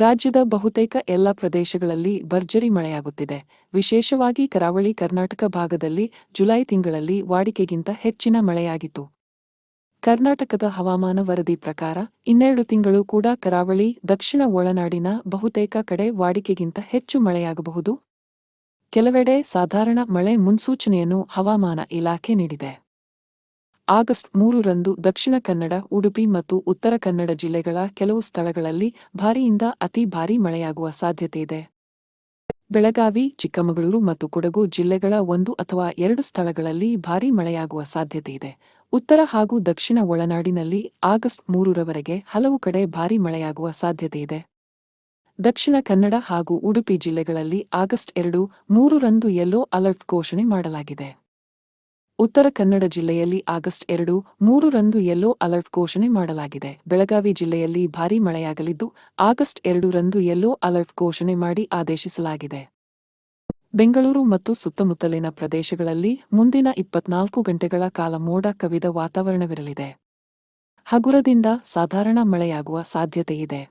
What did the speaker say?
ರಾಜ್ಯದ ಬಹುತೇಕ ಎಲ್ಲ ಪ್ರದೇಶಗಳಲ್ಲಿ ಭರ್ಜರಿ ಮಳೆಯಾಗುತ್ತಿದೆ. ವಿಶೇಷವಾಗಿ ಕರಾವಳಿ ಕರ್ನಾಟಕ ಭಾಗದಲ್ಲಿ ಜುಲೈ ತಿಂಗಳಲ್ಲಿ ವಾಡಿಕೆಗಿಂತ ಹೆಚ್ಚಿನ ಮಳೆಯಾಗಿತ್ತು. ಕರ್ನಾಟಕದ ಹವಾಮಾನ ವರದಿ ಪ್ರಕಾರ, ಇನ್ನೆರಡು ತಿಂಗಳು ಕೂಡ ಕರಾವಳಿ, ದಕ್ಷಿಣ ಒಳನಾಡಿನ ಬಹುತೇಕ ಕಡೆ ವಾಡಿಕೆಗಿಂತ ಹೆಚ್ಚು ಮಳೆಯಾಗಬಹುದು. ಕೆಲವೆಡೆ ಸಾಧಾರಣ ಮಳೆ ಮುನ್ಸೂಚನೆಯನ್ನು ಹವಾಮಾನ ಇಲಾಖೆ ನೀಡಿದೆ. ಆಗಸ್ಟ್ ಮೂರರಂದು ದಕ್ಷಿಣ ಕನ್ನಡ, ಉಡುಪಿ ಮತ್ತು ಉತ್ತರ ಕನ್ನಡ ಜಿಲ್ಲೆಗಳ ಕೆಲವು ಸ್ಥಳಗಳಲ್ಲಿ ಭಾರಿಯಿಂದ ಅತಿ ಭಾರೀ ಮಳೆಯಾಗುವ ಸಾಧ್ಯತೆ ಇದೆ. ಬೆಳಗಾವಿ, ಚಿಕ್ಕಮಗಳೂರು ಮತ್ತು ಕೊಡಗು ಜಿಲ್ಲೆಗಳ ಒಂದು ಅಥವಾ ಎರಡು ಸ್ಥಳಗಳಲ್ಲಿ ಭಾರೀ ಮಳೆಯಾಗುವ ಸಾಧ್ಯತೆ ಇದೆ. ಉತ್ತರ ಹಾಗೂ ದಕ್ಷಿಣ ಒಳನಾಡಿನಲ್ಲಿ ಆಗಸ್ಟ್ ಮೂರರವರೆಗೆ ಹಲವು ಕಡೆ ಭಾರೀ ಮಳೆಯಾಗುವ ಸಾಧ್ಯತೆಯಿದೆ ದಕ್ಷಿಣ ಕನ್ನಡ ಹಾಗೂ ಉಡುಪಿ ಜಿಲ್ಲೆಗಳಲ್ಲಿ ಆಗಸ್ಟ್ ಎರಡು, ಮೂರರಂದು ಯೆಲ್ಲೋ ಅಲರ್ಟ್ ಘೋಷಣೆ ಮಾಡಲಾಗಿದೆ. ಉತ್ತರ ಕನ್ನಡ ಜಿಲ್ಲೆಯಲ್ಲಿ ಆಗಸ್ಟ್ ಎರಡು ಮೂರರಂದು ಯೆಲ್ಲೋ ಅಲರ್ಟ್ ಘೋಷಣೆ ಮಾಡಲಾಗಿದೆ. ಬೆಳಗಾವಿ ಜಿಲ್ಲೆಯಲ್ಲಿ ಭಾರೀ ಮಳೆಯಾಗಲಿದ್ದು, ಆಗಸ್ಟ್ ಎರಡರಂದು ಯೆಲ್ಲೋ ಅಲರ್ಟ್ ಘೋಷಣೆ ಮಾಡಿ ಆದೇಶಿಸಲಾಗಿದೆ. ಬೆಂಗಳೂರು ಮತ್ತು ಸುತ್ತಮುತ್ತಲಿನ ಪ್ರದೇಶಗಳಲ್ಲಿ ಮುಂದಿನ ಇಪ್ಪತ್ನಾಲ್ಕು ಗಂಟೆಗಳ ಕಾಲ ಮೋಡ ಕವಿದ ವಾತಾವರಣವಿರಲಿದೆ. ಹಗುರದಿಂದ ಸಾಧಾರಣ ಮಳೆಯಾಗುವ ಸಾಧ್ಯತೆಯಿದೆ.